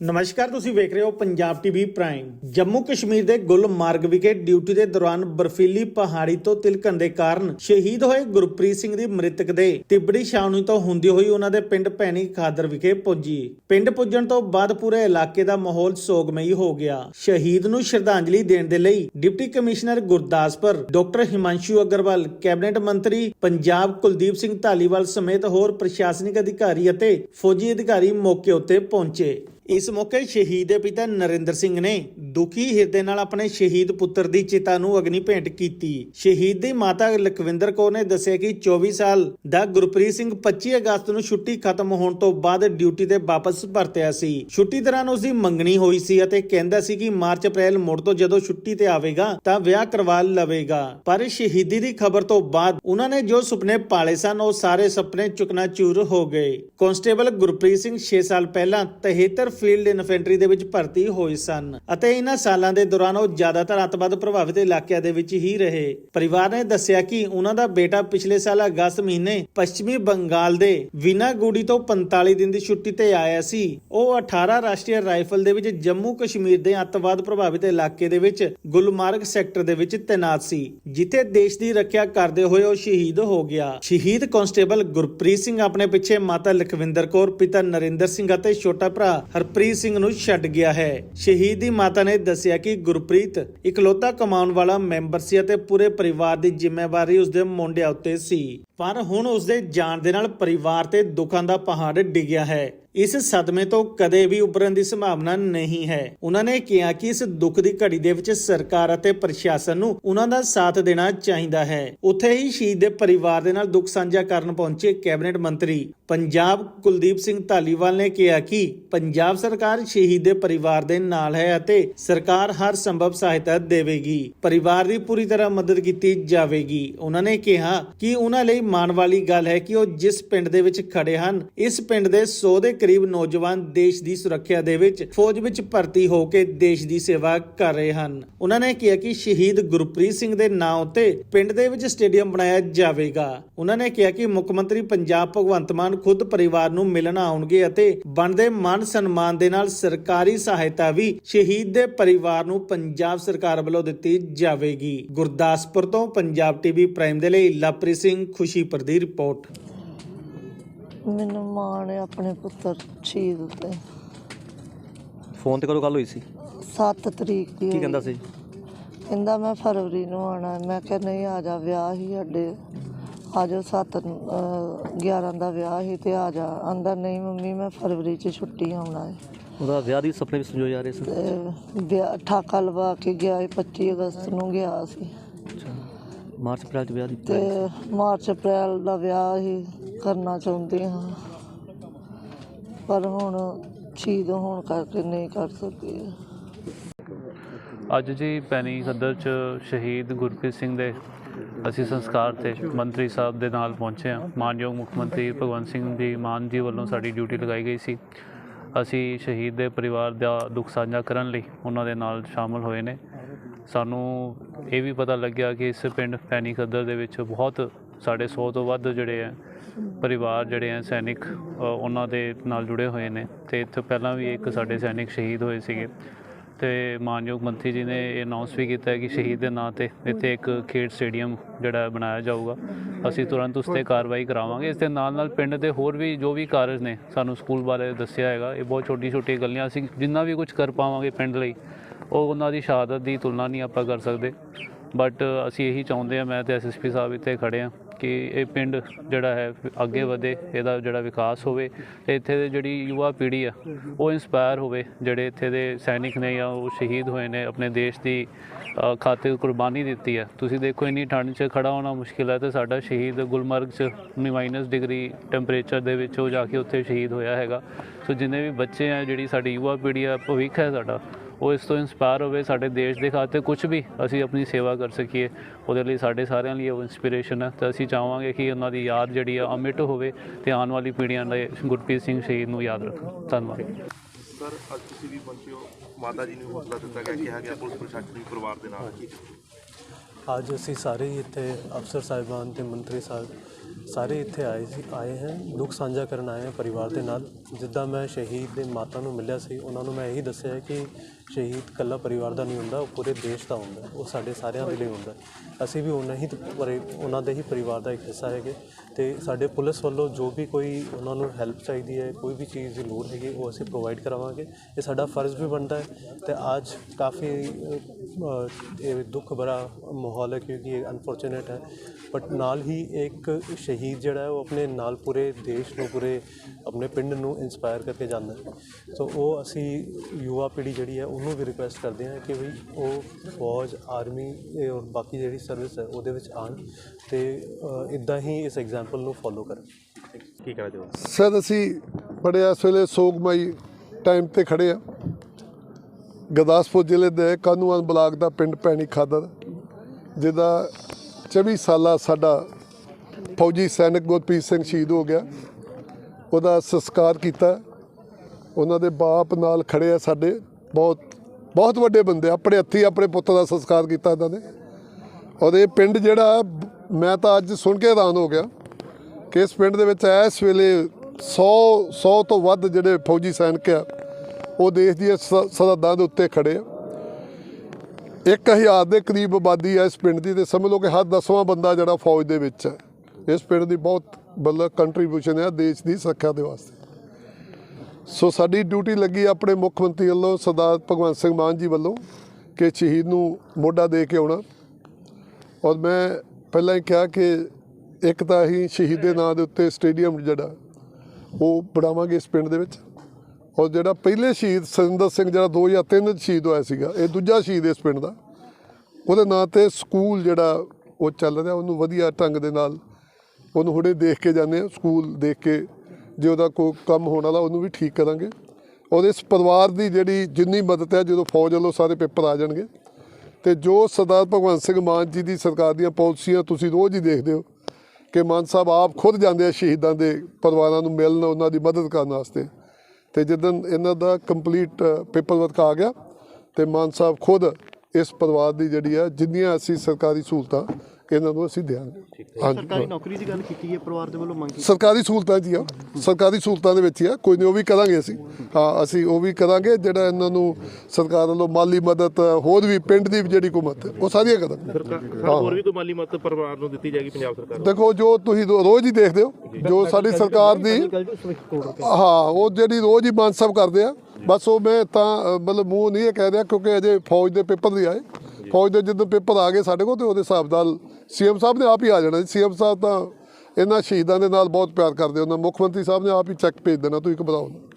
ਨਮਸਕਾਰ, ਤੁਸੀਂ ਵੇਖ ਰਹੇ ਹੋ ਪੰਜਾਬ ਟੀਵੀ ਪ੍ਰਾਈਮ। ਜੰਮੂ ਕਸ਼ਮੀਰ ਦੇ ਗੁਲਮਾਰਗ ਵਿਖੇ ਡਿਊਟੀ ਦੇ ਦੌਰਾਨ ਬਰਫੀਲੀ ਪਹਾੜੀ ਤੋਂ ਤਿਲਕਣ ਦੇ ਕਾਰਨ ਸ਼ਹੀਦ ਹੋਏ ਗੁਰਪ੍ਰੀਤ ਸਿੰਘ ਦੀ ਮ੍ਰਿਤਕ ਦੇ ਤਿਬੜੀ ਛਾਉਣੀ ਤੋਂ ਹੁੰਦੀ ਹੋਈ ਉਹਨਾਂ ਦੇ ਪਿੰਡ ਭੈਣੀ ਖਾਦਰ ਵਿਖੇ ਪੁੱਜੀ। ਪਿੰਡ ਪੁੱਜਣ ਤੋਂ ਬਾਅਦ ਪੂਰੇ ਇਲਾਕੇ ਦਾ ਮਾਹੌਲ ਸੋਗਮਈ ਹੋ ਗਿਆ। ਸ਼ਹੀਦ ਨੂੰ ਸ਼ਰਧਾਂਜਲੀ ਦੇਣ ਦੇ ਲਈ deputy commissioner Gurdaspur, doctor Himanshu Agarwal, cabinet ਮੰਤਰੀ ਪੰਜਾਬ ਕੁਲਦੀਪ ਸਿੰਘ ਧਾਲੀਵਾਲ ਸਮੇਤ ਹੋਰ ਪ੍ਰਸ਼ਾਸਨਿਕ ਅਧਿਕਾਰੀ ਅਤੇ ਫੌਜੀ ਅਧਿਕਾਰੀ ਮੌਕੇ ਉੱਤੇ ਪਹੁੰਚੇ। ਇਸ ਮੌਕੇ ਸ਼ਹੀਦ ਦੇ ਪਿਤਾ ਨਰਿੰਦਰ ਸਿੰਘ ਨੇ ਦੁਖੀ ਹਿਰਦੇ ਨਾਲ ਆਪਣੇ ਸ਼ਹੀਦ ਪੁੱਤਰ ਦੀ ਚਿਤਾ ਨੂੰ ਅਗਨੀ ਭੇਂਟ ਕੀਤੀ। ਸ਼ਹੀਦ ਦੀ ਮਾਤਾ ਲਖਵਿੰਦਰ ਕੌਰ ਨੇ ਦੱਸਿਆ ਕਿ 24 ਸਾਲ ਦਾ ਗੁਰਪ੍ਰੀਤ ਸਿੰਘ 25 ਅਗਸਤ ਨੂੰ ਛੁੱਟੀ ਖਤਮ ਹੋਣ ਤੋਂ ਬਾਅਦ ਡਿਊਟੀ ਤੇ ਵਾਪਸ ਪਰਤਿਆ ਸੀ। ਛੁੱਟੀ ਦੌਰਾਨ ਉਸ ਦੀ ਮੰਗਣੀ ਹੋਈ ਸੀ ਅਤੇ ਕਹਿੰਦਾ ਸੀ ਕਿ ਮਾਰਚ ਅਪ੍ਰੈਲ ਮੁੜ ਤੋਂ ਜਦੋਂ ਛੁੱਟੀ ਤੇ ਆਵੇਗਾ ਤਾਂ ਵਿਆਹ ਕਰਵਾ ਲਵੇਗਾ। ਪਰ ਸ਼ਹੀਦੀ ਦੀ ਖਬਰ ਤੋਂ ਬਾਅਦ ਉਹਨਾਂ ਨੇ ਜੋ ਸੁਪਨੇ ਪਾਲੇ ਸਨ, ਉਹ ਸਾਰੇ ਸੁਪਨੇ ਚੁਕਨਾਚੂਰ ਹੋ ਗਏ। ਕਾਂਸਟੇਬਲ ਗੁਰਪ੍ਰੀਤ ਸਿੰਘ 6 ਸਾਲ ਪਹਿਲਾਂ 73 ਫੀਲਡ ਇਨਫੈਂਟਰੀ ਦੇ ਵਿੱਚ ਭਰਤੀ ਹੋਏ ਸਨ ਅਤੇ ਇਹਨਾਂ ਸਾਲਾਂ ਦੇ ਦੌਰਾਨ ਉਹ ਜ਼ਿਆਦਾਤਰ ਅੱਤਵਾਦ ਪ੍ਰਭਾਵਿਤ ਇਲਾਕਿਆਂ ਦੇ ਵਿੱਚ ਹੀ ਰਹੇ। ਪਰਿਵਾਰ ਨੇ ਦੱਸਿਆ ਕਿ ਉਹਨਾਂ ਦਾ ਬੇਟਾ ਪਿਛਲੇ ਸਾਲ ਅਗਸਤ ਮਹੀਨੇ ਪੱਛਮੀ ਬੰਗਾਲ ਦੇ ਵਿਨਾਗੁੜੀ ਤੋਂ 45 ਦਿਨ ਦੀ ਛੁੱਟੀ ਤੇ ਆਇਆ ਸੀ। ਉਹ 18 ਰਾਸ਼ਟਰੀ ਰਾਈਫਲ ਦੇ ਵਿੱਚ ਜੰਮੂ ਕਸ਼ਮੀਰ ਦੇ ਅੱਤਵਾਦ ਪ੍ਰਭਾਵਿਤ ਇਲਾਕੇ ਦੇ ਵਿੱਚ ਗੁਲਮਾਰਗ ਸੈਕਟਰ ਦੇ ਵਿੱਚ ਤੈਨਾਤ ਸੀ, ਜਿੱਥੇ ਦੇਸ਼ ਦੀ ਰੱਖਿਆ ਕਰਦੇ ਹੋਏ ਉਹ ਸ਼ਹੀਦ ਹੋ ਗਿਆ। ਸ਼ਹੀਦ ਕਾਂਸਟੇਬਲ ਗੁਰਪ੍ਰੀਤ ਸਿੰਘ ਆਪਣੇ ਪਿੱਛੇ ਮਾਤਾ ਲਖਵਿੰਦਰ ਕੌਰ, ਪਿਤਾ ਨਰਿੰਦਰ ਸਿੰਘ ਅਤੇ ਛੋਟਾ ਭਰਾ ਹਰਪ੍ਰੀਤ ਸਿੰਘ ਨੂੰ ਛੱਡ ਗਿਆ ਹੈ। ਸ਼ਹੀਦ ਦੀ ਮਾਤਾ ਨੇ ਦੱਸਿਆ ਕਿ ਗੁਰਪ੍ਰੀਤ ਇਕਲੌਤਾ ਕਮਾਉਣ ਵਾਲਾ ਮੈਂਬਰ ਸੀ ਅਤੇ ਪੂਰੇ ਪਰਿਵਾਰ ਦੀ ਜ਼ਿੰਮੇਵਾਰੀ ਉਸਦੇ ਮੁੰਡਿਆਂ ਉੱਤੇ ਸੀ। ਪਰ ਹੁਣ ਉਸਦੇ ਜਾਣ ਦੇ ਨਾਲ ਪਰਿਵਾਰ ਤੇ ਦੁੱਖਾਂ ਦਾ ਪਹਾੜ ਡਿੱਗਿਆ ਹੈ। ਇਸ ਸਦਮੇ ਤੋਂ ਕਦੇ ਵੀ ਉੱਭਰਨ ਦੀ ਸੰਭਾਵਨਾ ਨਹੀਂ ਹੈ। ਉਹਨਾਂ ਨੇ ਕਿਹਾ ਕਿ ਇਸ ਦੁੱਖ ਦੀ ਘੜੀ ਦੇ ਵਿੱਚ ਸਰਕਾਰ ਅਤੇ ਪ੍ਰਸ਼ਾਸਨ ਨੂੰ ਉਹਨਾਂ ਦਾ ਸਾਥ ਦੇਣਾ ਚਾਹੀਦਾ ਹੈ। ਉੱਥੇ ਹੀ ਸ਼ਹੀਦ ਦੇ ਪਰਿਵਾਰ ਦੇ ਨਾਲ ਦੁੱਖ ਸਾਂਝਾ ਕਰਨ ਪਹੁੰਚੇ ਕੈਬਨਿਟ ਮੰਤਰੀ ਪੰਜਾਬ ਕੁਲਦੀਪ ਸਿੰਘ ਧਾਲੀਵਾਲ ਨੇ ਕਿਹਾ ਕਿ ਪੰਜਾਬ ਸਰਕਾਰ ਸ਼ਹੀਦ ਦੇ ਪਰਿਵਾਰ ਦੇ ਨਾਲ ਹੈ ਅਤੇ ਸਰਕਾਰ ਹਰ ਸੰਭਵ ਸਹਾਇਤਾ ਦੇਵੇਗੀ। ਪਰਿਵਾਰ ਦੀ ਪੂਰੀ ਤਰ੍ਹਾਂ ਮਦਦ ਕੀਤੀ ਜਾਵੇਗੀ। ਉਹਨਾਂ ਨੇ ਕਿਹਾ ਕਿ ਉਹਨਾਂ ਲਈ ਮਾਣ ਵਾਲੀ ਗੱਲ ਹੈ ਕਿ ਉਹ ਜਿਸ ਪਿੰਡ ਦੇ ਵਿੱਚ ਖੜੇ ਹਨ, ਇਸ ਪਿੰਡ ਦੇ 100 ਦੇ ਕਰੀਬ ਨੌਜਵਾਨ ਦੇਸ਼ ਦੀ ਸੁਰੱਖਿਆ ਦੇ ਵਿੱਚ ਫੌਜ ਵਿੱਚ ਭਰਤੀ ਹੋ ਕੇ ਦੇਸ਼ ਦੀ ਸੇਵਾ ਕਰ ਰਹੇ ਹਨ। ਉਹਨਾਂ ਨੇ ਕਿਹਾ ਕਿ ਸ਼ਹੀਦ ਗੁਰਪ੍ਰੀਤ ਸਿੰਘ ਦੇ ਨਾਂ ਉੱਤੇ ਪਿੰਡ ਦੇ ਵਿੱਚ ਸਟੇਡੀਅਮ ਬਣਾਇਆ ਜਾਵੇਗਾ। ਉਹਨਾਂ ਨੇ ਕਿਹਾ ਕਿ ਮੁੱਖ ਮੰਤਰੀ ਪੰਜਾਬ ਭਗਵੰਤ ਮਾਨ ਖੁਦ ਪਰਿਵਾਰ ਨੂੰ ਮਿਲਣ ਆਉਣਗੇ ਅਤੇ ਬਣਦੇ ਮਾਨ ਸਨਮਾਨ ਦੇ ਨਾਲ ਸਰਕਾਰੀ ਸਹਾਇਤਾ ਵੀ ਸ਼ਹੀਦ ਦੇ ਪਰਿਵਾਰ ਨੂੰ ਪੰਜਾਬ ਸਰਕਾਰ ਵੱਲੋਂ ਦਿੱਤੀ ਜਾਵੇਗੀ। ਗੁਰਦਾਸਪੁਰ ਤੋਂ ਪੰਜਾਬ ਟੀਵੀ ਪ੍ਰਾਈਮ ਦੇ ਲਈ ਲਵਪ੍ਰੀਤ ਸਿੰਘ ਖੁਸ਼ੀ ਖੁਸ਼ੀਪੁਰ ਦੀ ਰਿਪੋਰਟ ਮੈਨੂੰ ਮਾਣ ਹੈ ਆਪਣੇ ਪੁੱਤਰ ਸ਼ਹੀਦ ਤੇ ਫੋਨ ਤੇ ਕਦੋਂ ਗੱਲ ਹੋਈ ਸੀ? 7 ਤਰੀਕ ਦੀ ਕੀ ਹੋਈ। ਕਹਿੰਦਾ ਸੀ? ਕਹਿੰਦਾ ਮੈਂ ਫਰਵਰੀ ਨੂੰ ਆਣਾ ਮੈਂ ਕਿਹਾ ਨਹੀਂ ਆ ਜਾ ਵਿਆਹ ਹੀ ਸਾਡੇ। ਆ ਜਾ 7 11 ਦਾ ਵਿਆਹ ਹੀ ਤੇ ਆ ਜਾ। ਆਂਦਾ ਨਹੀਂ ਮੰਮੀ ਮੈਂ ਫਰਵਰੀ ਚ ਛੁੱਟੀ ਆਉਣਾ ਹੈ। ਉਹਦਾ ਵਿਆਹ ਦੀ ਸੁਪਨੇ ਵੀ ਸੰਜੋਏ ਜਾ ਰਹੇ ਸੀ। ਤੇ ਵਿਆਹ ਠਾਕਾ ਲਵਾ ਕੇ ਗਿਆ ਸੀ 25 ਅਗਸਤ ਨੂੰ ਗਿਆ ਸੀ। ਅੱਛਾ। ਮਾਰਚ ਅਪ੍ਰੈਲ ਚ ਵਿਆਹ ਦੀ ਤੇ ਮਾਰਚ ਅਪ੍ਰੈਲ ਦਾ ਵਿਆਹ ਹੀ ਕਰਨਾ ਚਾਹੁੰਦੇ ਹਾਂ। ਪਰ ਹੁਣ ਸ਼ਹੀਦ ਹੋਣ ਕਰਕੇ ਨਹੀਂ ਕਰ ਸਕੇ। ਅੱਜ ਜੀ ਪੈਣੀ ਸੱਦਰ ਚ ਸ਼ਹੀਦ ਗੁਰਪ੍ਰੀਤ ਸਿੰਘ ਦੇ ਅਸੀਂ ਸੰਸਕਾਰ ਤੇ ਮੰਤਰੀ ਸਾਹਿਬ ਦੇ ਨਾਲ ਪਹੁੰਚੇ ਹਾਂ। ਮਾਨਯੋਗ ਮੁੱਖ ਮੰਤਰੀ ਭਗਵੰਤ ਸਿੰਘ ਦੀ ਮਾਨ ਜੀ ਵੱਲੋਂ ਸਾਡੀ ਡਿਊਟੀ ਲਗਾਈ ਗਈ ਸੀ। ਅਸੀਂ ਸ਼ਹੀਦ ਦੇ ਪਰਿਵਾਰ ਦਾ ਦੁੱਖ ਸਾਂਝਾ ਕਰਨ ਲਈ ਉਹਨਾਂ ਦੇ ਨਾਲ ਸ਼ਾਮਲ ਹੋਏ ਨੇ। ਸਾਨੂੰ ਇਹ ਵੀ ਪਤਾ ਲੱਗਿਆ ਕਿ ਇਸ ਪਿੰਡ ਪੈਣੀ ਖੱਦਰ ਦੇ ਵਿੱਚ ਬਹੁਤ ਸਾਡੇ 100 ਤੋਂ ਵੱਧ ਜਿਹੜੇ ਆ ਪਰਿਵਾਰ ਜਿਹੜੇ ਆ ਸੈਨਿਕ ਉਹਨਾਂ ਦੇ ਨਾਲ ਜੁੜੇ ਹੋਏ ਨੇ ਤੇ ਇੱਥੇ ਪਹਿਲਾਂ ਵੀ ਇੱਕ ਸਾਡੇ ਸੈਨਿਕ ਸ਼ਹੀਦ ਹੋਏ ਸੀਗੇ ਤੇ ਮਾਨਯੋਗ ਮੰਤਰੀ ਜੀ ਨੇ ਇਹ ਅਨਾਉਂਸ ਵੀ ਕੀਤਾ ਕਿ ਸ਼ਹੀਦ ਦੇ ਨਾਂ ਤੇ ਇੱਥੇ ਇੱਕ ਖੇਡ ਸਟੇਡੀਅਮ ਜਿਹੜਾ ਬਣਾਇਆ ਜਾਊਗਾ। ਅਸੀਂ ਤੁਰੰਤ ਉਸ ਤੇ ਕਾਰਵਾਈ ਕਰਾਵਾਂਗੇ। ਇਸ ਦੇ ਨਾਲ ਨਾਲ ਪਿੰਡ ਦੇ ਹੋਰ ਵੀ ਜੋ ਵੀ ਕਾਰਜ ਨੇ, ਸਾਨੂੰ ਸਕੂਲ ਬਾਰੇ ਦੱਸਿਆ ਹੈਗਾ। ਇਹ ਬਹੁਤ ਛੋਟੀ ਛੋਟੀ ਗੱਲਾਂ, ਅਸੀਂ ਜਿੰਨਾ ਵੀ ਕੁਝ ਕਰ ਪਾਵਾਂਗੇ ਪਿੰਡ ਲਈ ਉਹ ਉਹਨਾਂ ਦੀ ਸ਼ਹਾਦਤ ਦੀ ਤੁਲਨਾ ਨਹੀਂ ਆਪਾਂ ਕਰ ਸਕਦੇ। ਬਟ ਅਸੀਂ ਇਹੀ ਚਾਹੁੰਦੇ ਆ ਮੈਂ ਤੇ ਐਸਐਸਪੀ ਸਾਹਿਬ ਇੱਥੇ ਖੜੇ ਆ ਕਿ ਇਹ ਪਿੰਡ ਜਿਹੜਾ ਹੈ ਅੱਗੇ ਵਧੇ ਇਹਦਾ ਜਿਹੜਾ ਵਿਕਾਸ ਹੋਵੇ ਤੇ ਇੱਥੇ ਦੇ ਜਿਹੜੀ ਯੁਵਾ ਪੀੜ੍ਹੀ ਆ ਉਹ ਇਨਸਪਾਇਰ ਹੋਵੇ ਜਿਹੜੇ ਇੱਥੇ ਦੇ ਸੈਨਿਕ ਨੇ ਜਾਂ ਉਹ ਸ਼ਹੀਦ ਹੋਏ ਨੇ ਆਪਣੇ ਦੇਸ਼ ਦੀ ਅ, ਖਾਤਰ ਕੁਰਬਾਨੀ ਦਿੱਤੀ ਹੈ ਤੁਸੀਂ ਦੇਖੋ ਇੰਨੀ ਠੰਡ 'ਚ ਖੜਾ ਹੋਣਾ ਮੁਸ਼ਕਿਲ ਹੈ ਤੇ ਸਾਡਾ ਸ਼ਹੀਦ ਗੁਲਮਰਗ 'ਚ ਮਾਈਨਸ ਡਿਗਰੀ ਟੈਂਪਰੇਚਰ ਦੇ ਵਿੱਚ ਉਹ ਜਾ ਕੇ ਉੱਥੇ ਸ਼ਹੀਦ ਹੋਇਆ ਹੈਗਾ। ਸੋ ਜਿੰਨੇ ਵੀ ਬੱਚੇ ਆ ਜਿਹੜੀ ਸਾਡੀ ਯੁਵਾ ਪੀੜ੍ਹੀ ਆ ਭਵਿੱਖ ਹੈ ਸਾਡਾ ਉਹ ਇਸ ਤੋਂ ਇਨਸਪਾਇਰ ਹੋਵੇ ਸਾਡੇ ਦੇਸ਼ ਦੇ ਖਾਤੇ ਕੁਝ ਵੀ ਅਸੀਂ ਆਪਣੀ ਸੇਵਾ ਕਰ ਸਕੀਏ ਉਹਦੇ ਲਈ ਸਾਡੇ ਸਾਰਿਆਂ ਲਈ ਉਹ ਇਨਸਪੀਰੇਸ਼ਨ ਹੈ ਤਾਂ ਅਸੀਂ ਚਾਹਾਂਗੇ ਕਿ ਉਹਨਾਂ ਦੀ ਯਾਦ ਜਿਹੜੀ ਆ ਅਮਿਟ ਹੋਵੇ ਤੇ ਆਉਣ ਵਾਲੀ ਪੀੜ੍ਹੀਆਂ ਲਈ ਗੁਰਪ੍ਰੀਤ ਸਿੰਘ ਸ਼ਹੀਦ ਨੂੰ ਯਾਦ ਰੱਖਣ। ਧੰਨਵਾਦ। ਸਰ ਅੱਜ ਤੁਸੀਂ ਵੀ ਪਹੁੰਚੇ ਹੋ। ਮਾਤਾ ਜੀ ਨੂੰ ਹੌਸਲਾ ਦਿੱਤਾ ਗਿਆ ਕਿਹਾ ਗਿਆ ਪੁਲਿਸ ਪ੍ਰਸ਼ਾਸਨ ਪਰਿਵਾਰ ਦੇ ਨਾਲ। ਕੀ ਅੱਜ ਅਸੀਂ ਸਾਰੇ ਹੀ ਇੱਥੇ ਅਫਸਰ ਸਾਹਿਬਾਨ ਤੇ ਮੰਤਰੀ ਸਾਹਿਬ ਸਾਰੇ ਇੱਥੇ ਆਏ ਸੀ ਆਏ ਹੈ ਦੁੱਖ ਸਾਂਝਾ ਕਰਨ ਆਏ ਹਾਂ ਪਰਿਵਾਰ ਦੇ ਨਾਲ। ਜਿੱਦਾਂ ਮੈਂ ਸ਼ਹੀਦ ਦੇ ਮਾਤਾ ਨੂੰ ਮਿਲਿਆ ਸੀ ਉਹਨਾਂ ਨੂੰ ਮੈਂ ਇਹੀ ਦੱਸਿਆ ਕਿ ਸ਼ਹੀਦ ਇਕੱਲਾ ਪਰਿਵਾਰ ਦਾ ਨਹੀਂ ਹੁੰਦਾ ਉਹ ਪੂਰੇ ਦੇਸ਼ ਦਾ ਹੁੰਦਾ ਉਹ ਸਾਡੇ ਸਾਰਿਆਂ ਦੇ ਲਈ ਹੁੰਦਾ ਅਸੀਂ ਵੀ ਉਹਨਾਂ ਹੀ ਪਰਿ- ਉਹਨਾਂ ਦੇ ਹੀ ਪਰਿਵਾਰ ਦਾ ਇੱਕ ਹਿੱਸਾ ਹੈਗੇ। ਤੇ ਸਾਡੇ ਪੁਲਿਸ ਵੱਲੋਂ ਜੋ ਵੀ ਕੋਈ ਉਹਨਾਂ ਨੂੰ ਹੈਲਪ ਚਾਹੀਦੀ ਹੈ ਕੋਈ ਵੀ ਚੀਜ਼ ਦੀ ਲੋੜ ਹੈਗੀ ਉਹ ਅਸੀਂ ਪ੍ਰੋਵਾਈਡ ਕਰਾਵਾਂਗੇ। ਇਹ ਸਾਡਾ ਫਰਜ਼ ਵੀ ਬਣਦਾ ਹੈ ਤੇ ਅੱਜ ਕਾਫੀ ਅ, ਇਹ ਦੁੱਖ ਭਰਾ ਮਾਹੌਲ ਹੈ ਕਿਉਂਕਿ ਇਹ ਅਨਫੋਰਚੂਨੇਟ ਹੈ। ਬਟ ਨਾਲ ਹੀ ਇੱਕ ਸ਼ਹੀਦ ਜਿਹੜਾ ਹੈ ਉਹ ਆਪਣੇ ਨਾਲ ਪੂਰੇ ਦੇਸ਼ ਨੂੰ ਪੂਰੇ ਆਪਣੇ ਪਿੰਡ ਨੂੰ ਇਨਸਪਾਇਰ ਕਰਕੇ ਜਾਂਦਾ ਹੈ। ਸੋ ਉਹ ਅਸੀਂ ਯੁਵਾ ਪੀੜ੍ਹੀ ਜਿਹੜੀ ਹੈ ਉਹਨੂੰ ਵੀ ਰਿਕੁਐਸਟ ਕਰਦੇ ਹਾਂ ਕਿ ਵੀ ਉਹ ਫੌਜ ਆਰਮੀ ਇਹ ਔਰ ਬਾਕੀ ਜਿਹੜੀ ਸਰਵਿਸ ਹੈ ਉਹਦੇ ਵਿੱਚ ਆਣ ਤੇ ਇਦਾਂ ਹੀ ਇਸ ਐਗਜ਼ਾਮਪਲ ਨੂੰ ਫੋਲੋ ਕਰਨ। ਕੀ ਕਹਿਣਾ ਚਾਹੁੰਦੇ ਸਰ ਅਸੀਂ ਬੜੇ ਇਸ ਵੇਲੇ ਸੋਗਮਈ ਟਾਈਮ ਤੇ ਖੜੇ ਆ ਗੁਰਦਾਸਪੁਰ ਜ਼ਿਲ੍ਹੇ ਦੇ ਕਾਨੂੰਨ ਬਲਾਕ ਦਾ ਪਿੰਡ ਪੈਣੀ ਖਾਦਰ ਜਿਹਦਾ 24 ਸਾਲਾ ਸਾਡਾ ਫੌਜੀ ਸੈਨਿਕ ਗੁਰਪ੍ਰੀਤ ਸਿੰਘ ਸ਼ਹੀਦ ਹੋ ਗਿਆ। ਉਹਦਾ ਸੰਸਕਾਰ ਕੀਤਾ। ਉਹਨਾਂ ਦੇ ਬਾਪ ਨਾਲ ਖੜੇ ਆ ਸਾਡੇ। ਬਹੁਤ ਬਹੁਤ ਵੱਡੇ ਬੰਦੇ ਆਪਣੇ ਹੱਥੀਂ ਆਪਣੇ ਪੁੱਤ ਦਾ ਸੰਸਕਾਰ ਕੀਤਾ ਇਹਨਾਂ ਨੇ। ਔਰ ਇਹ ਪਿੰਡ ਜਿਹੜਾ, ਮੈਂ ਤਾਂ ਅੱਜ ਸੁਣ ਕੇ ਹੈਰਾਨ ਹੋ ਗਿਆ ਕਿ ਇਸ ਪਿੰਡ ਦੇ ਵਿੱਚ ਇਸ ਵੇਲੇ 100 100 ਤੋਂ ਵੱਧ ਜਿਹੜੇ ਫੌਜੀ ਸੈਨਿਕ ਆ, ਉਹ ਦੇਸ਼ ਦੀਆਂ ਸ- ਸਰਹੱਦਾਂ ਦੇ ਉੱਤੇ ਖੜੇ ਆ। 1000 ਦੇ ਕਰੀਬ ਆਬਾਦੀ ਆ ਇਸ ਪਿੰਡ ਦੀ ਤੇ ਸਮਝ ਲਓ ਕਿ ਹਰ ਦਸਵਾਂ ਬੰਦਾ ਜਿਹੜਾ ਫੌਜ ਦੇ ਵਿੱਚ ਹੈ ਇਸ ਪਿੰਡ ਦੀ ਬਹੁਤ ਮਤਲਬ ਕੰਟਰੀਬਿਊਸ਼ਨ ਹੈ ਦੇਸ਼ ਦੀ ਸੁਰੱਖਿਆ ਦੇ ਵਾਸਤੇ। ਸੋ ਸਾਡੀ ਡਿਊਟੀ ਲੱਗੀ ਆਪਣੇ ਮੁੱਖ ਮੰਤਰੀ ਵੱਲੋਂ ਸਰਦਾਰ ਭਗਵੰਤ ਸਿੰਘ ਮਾਨ ਜੀ ਵੱਲੋਂ ਕਿ ਸ਼ਹੀਦ ਨੂੰ ਮੋਢਾ ਦੇ ਕੇ ਆਉਣਾ। ਔਰ ਮੈਂ ਪਹਿਲਾਂ ਹੀ ਕਿਹਾ ਕਿ ਇੱਕ ਤਾਂ ਅਸੀਂ ਸ਼ਹੀਦ ਦੇ ਨਾਂ ਦੇ ਉੱਤੇ ਸਟੇਡੀਅਮ ਜਿਹੜਾ, ਉਹ ਬਣਾਵਾਂਗੇ ਇਸ ਪਿੰਡ ਦੇ ਵਿੱਚ। ਔਰ ਜਿਹੜਾ ਪਹਿਲੇ ਸ਼ਹੀਦ ਸਰਿੰਦਰ ਸਿੰਘ, ਜਿਹੜਾ 2003 ਚ ਸ਼ਹੀਦ ਹੋਇਆ ਸੀਗਾ, ਇਹ ਦੂਜਾ ਸ਼ਹੀਦ ਇਸ ਪਿੰਡ ਦਾ। ਉਹਦੇ ਨਾਂ ਤੇ ਸਕੂਲ ਜਿਹੜਾ ਉਹ ਚੱਲ ਰਿਹਾ, ਉਹਨੂੰ ਵਧੀਆ ਢੰਗ ਦੇ ਨਾਲ ਉਹਨੂੰ ਹੁਣੇ ਦੇਖ ਕੇ ਜਾਂਦੇ ਆ ਸਕੂਲ ਦੇਖ ਕੇ ਜੇ ਉਹਦਾ ਕੋਈ ਕੰਮ ਹੋਣ ਵਾਲਾ, ਉਹਨੂੰ ਵੀ ਠੀਕ ਕਰਾਂਗੇ। ਔਰ ਇਸ ਪਰਿਵਾਰ ਦੀ ਜਿਹੜੀ ਜਿੰਨੀ ਮਦਦ ਹੈ, ਜਦੋਂ ਫੌਜ ਵੱਲੋਂ ਸਾਰੇ ਪੇਪਰ ਆ ਜਾਣਗੇ, ਤੇ ਜੋ ਸਰਦਾਰ ਭਗਵੰਤ ਸਿੰਘ ਮਾਨ ਜੀ ਦੀ ਸਰਕਾਰ ਦੀਆਂ ਪਾਲਿਸੀਆਂ ਤੁਸੀਂ ਰੋਜ਼ ਹੀ ਦੇਖਦੇ ਹੋ, ਕਿ ਮਾਨ ਸਾਹਿਬ ਆਪ ਖੁਦ ਜਾਂਦੇ ਆ ਸ਼ਹੀਦਾਂ ਦੇ ਪਰਿਵਾਰਾਂ ਨੂੰ ਮਿਲਣ, ਉਹਨਾਂ ਦੀ ਮਦਦ ਕਰਨ ਵਾਸਤੇ। ਤੇ ਜਦੋਂ ਇਹਨਾਂ ਦਾ ਕੰਪਲੀਟ ਪੇਪਰ ਵਰਕ ਆ ਗਿਆ, ਤੇ ਮਾਨ ਸਾਹਿਬ ਖੁਦ ਇਸ ਪਰਿਵਾਰ ਦੀ ਜਿਹੜੀ ਆ, ਜਿੰਨੀਆਂ ਅਸੀਂ ਸਰਕਾਰੀ ਸਹੂਲਤਾਂ ਇਹਨਾਂ ਨੂੰ ਅਸੀਂ ਦਿਆਂਗੇ। ਸਰਕਾਰੀ ਨੌਕਰੀ ਦੀ ਗੱਲ ਕੀਤੀ ਹੈ ਪਰਿਵਾਰ ਦੇ ਵੱਲੋਂ ਮੰਗ ਕੀਤੀ। ਸਰਕਾਰੀ ਸਹੂਲਤਾਂ ਜੀ ਆ। ਸਰਕਾਰੀ ਸਹੂਲਤਾਂ ਦੇ ਵਿੱਚ ਹੀ ਆ। ਕੋਈ ਨਹੀਂ ਉਹ ਵੀ ਕਰਾਂਗੇ ਅਸੀਂ। ਹਾਂ ਅਸੀਂ ਉਹ ਵੀ ਕਰਾਂਗੇ ਜਿਹੜਾ ਇਹਨਾਂ ਨੂੰ ਸਰਕਾਰ ਵੱਲੋਂ ਮਾਲੀ ਮਦਦ ਹੋਰ ਵੀ ਪਿੰਡ ਦੀ ਵੀ ਜਿਹੜੀ ਹੁਕੂਮਤ ਉਹ ਸਾਰੀਆਂ ਕਰਾਂਗੇ। ਹੋਰ ਵੀ ਕੋਈ ਮਾਲੀ ਮਦਦ ਪਰਿਵਾਰ ਨੂੰ ਦਿੱਤੀ ਜਾਏਗੀ ਪੰਜਾਬ ਸਰਕਾਰ ਵੱਲੋਂ? ਦੇਖੋ ਜੋ ਤੁਸੀਂ ਰੋਜ਼ ਹੀ ਦੇਖਦੇ ਹੋ ਜੋ। ਸਾਡੀ ਸਰਕਾਰ ਦੀ ਹਾਂ ਉਹ ਜਿਹੜੀ ਰੋਜ਼ ਹੀ ਮਾਨ ਸਾਹਿਬ ਕਰਦੇ ਆ ਬਸ ਉਹ ਮੈਂ ਤਾਂ ਮਤਲਬ ਮੂੰਹ ਨਹੀਂ ਇਹ ਕਹਿ ਰਿਹਾ ਕਿਉਂਕਿ ਅਜੇ ਫੌਜ ਦੇ ਪੇਪਰ ਨਹੀਂ ਆਏ। ਫੌਜ ਦੇ ਜਦੋਂ ਪੇਪਰ ਆ ਗਏ ਸਾਡੇ ਕੋਲ ਤੇ ਉਹਦੇ ਹਿਸਾਬ ਨਾਲ ਸੀਐਮ ਸਾਹਿਬ ਨੇ ਆਪ ਹੀ ਆ ਜਾਣਾ ਸੀਐਮ ਸਾਹਿਬ ਤਾਂ ਇਹਨਾਂ ਸ਼ਹੀਦਾਂ ਦੇ ਨਾਲ ਬਹੁਤ ਪਿਆਰ ਕਰਦੇ ਉਹਨਾਂ ਮੁੱਖ ਮੰਤਰੀ ਸਾਹਿਬ ਨੇ ਆਪ ਹੀ ਚੈੱਕ ਭੇਜ ਦੇਣਾ ਤੁਸੀਂ ਘਬਰਾਓ ਨਾ